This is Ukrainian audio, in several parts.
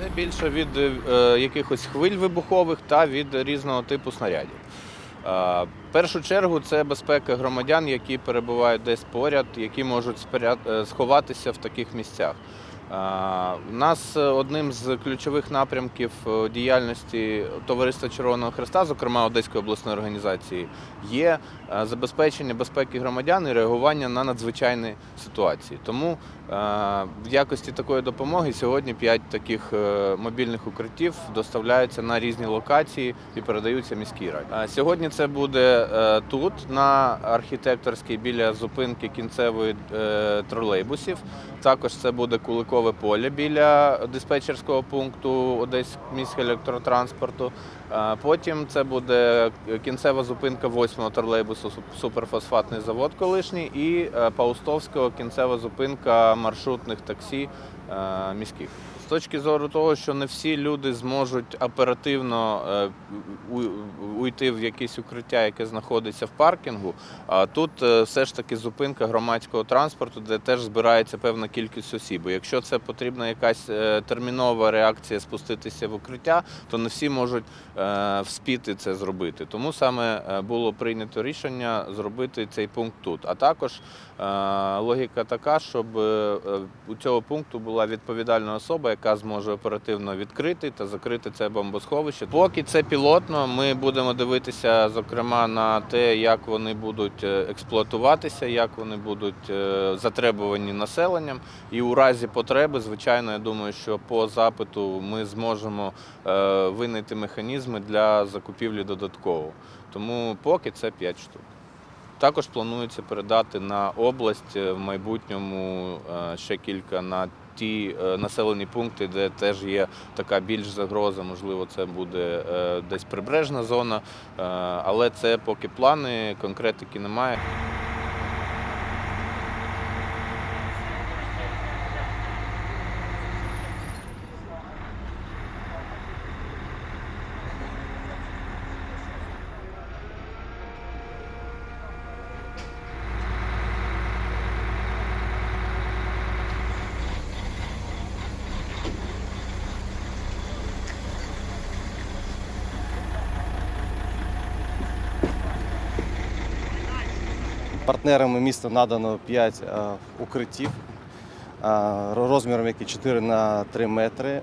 Найбільше від е, якихось хвиль вибухових та від різного типу снарядів. Е, В першу чергу це безпека громадян, які перебувають десь поряд, які можуть спря- е, сховатися в таких місцях. Е, У нас е, одним з ключових напрямків е, діяльності Товариства Червоного Христа, зокрема Одеської обласної організації, є е, забезпечення безпеки громадян і реагування на надзвичайні ситуації. Тому е, в якості такої допомоги сьогодні 5 таких е, мобільних укриттів доставляються на різні локації і передаються міській раді. Е, Сьогодні це буде е, тут, на архітекторській, біля зупинки кінцевої е, тролейбусів. Також це буде Куликове поле біля диспетчерського пункту Одесь електротранспорту. Потім це буде кінцева зупинка 8-го тролейбусу суперфосфатний завод колишній і е, Паустовського кінцева зупинка маршрутних таксі е, міських. З точки зору того, що не всі люди зможуть оперативно е, уйти в якесь укриття, яке знаходиться в паркінгу, а тут е, все ж таки зупинка громадського транспорту, де теж збирається певна кількість осіб. І Якщо це потрібна якась е, термінова реакція спуститися в укриття, то не всі можуть е, вспіти це зробити. Тому саме е, було прийнято рішення зробити цей пункт тут. А також е, логіка така, щоб е, е, у цього пункту була відповідальна особа, яка зможе оперативно відкрити та закрити це бомбосховище. Поки це пілотно, ми будемо дивитися, зокрема, на те, як вони будуть е, експлуатуватися, як вони будуть е, затребувані населенням. І у разі потреби, звичайно, я думаю, що по запиту ми зможемо е, винайти механізми для закупівлі додатково. Тому поки це 5 штук. Також планується передати на область е, в майбутньому е, ще кілька на ті е, населені пункти, де теж є така більш загроза. Можливо, це буде десь прибережна зона, але це поки плани, конкретики немає. Партнерами міста надано 5 е, укриттів е, розміром, які 4 на 3 метри. Е,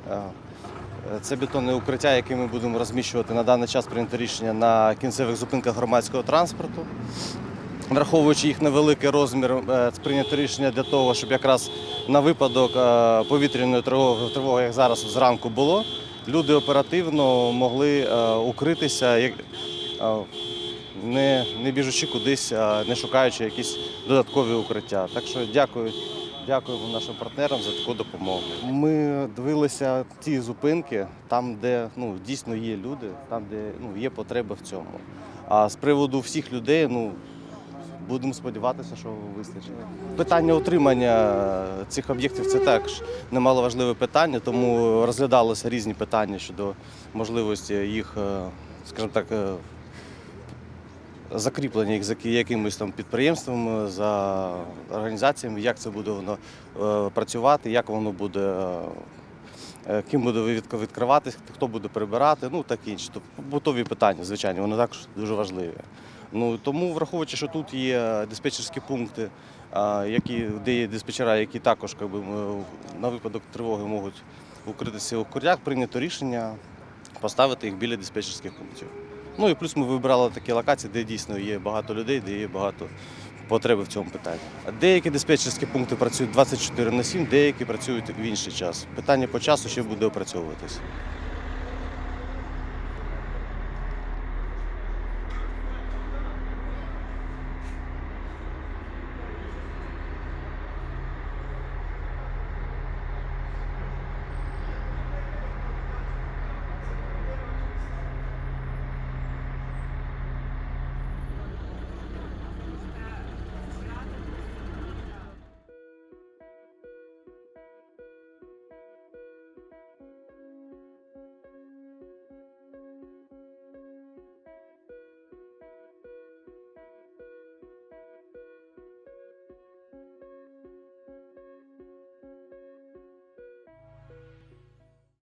Це бетонне укриття, яке ми будемо розміщувати на даний час прийнято рішення на кінцевих зупинках громадського транспорту. Враховуючи їх невеликий розмір, е, прийнято рішення для того, щоб якраз на випадок повітряної тривоги, тривоги, як зараз зранку було, люди оперативно могли укритися, не, не біжучи кудись, а не шукаючи якісь додаткові укриття. Так що дякую, дякуємо нашим партнерам за таку допомогу. Ми дивилися ті зупинки, там, де ну, дійсно є люди, там, де ну, є потреба в цьому. А з приводу всіх людей, ну. Будемо сподіватися, що вистачить. Питання утримання цих об'єктів це також немаловажливе питання, тому розглядалися різні питання щодо можливості їх, е, скажімо так, е, закріплення їх за якимось там підприємством, за організаціями, як це буде воно е, працювати, як воно буде, е, ким буде відк- відкриватись, хто буде прибирати, ну так інше. Тобто побутові питання, звичайно, вони також дуже важливі. Ну тому, враховуючи, що тут є диспетчерські пункти, які, де є диспетчера, які також би, на випадок тривоги можуть укритися у курях, прийнято рішення поставити їх біля диспетчерських пунктів. Ну і плюс ми вибирали такі локації, де дійсно є багато людей, де є багато потреби в цьому питанні. Деякі диспетчерські пункти працюють 24 на 7, деякі працюють в інший час. Питання по часу ще буде опрацьовуватись.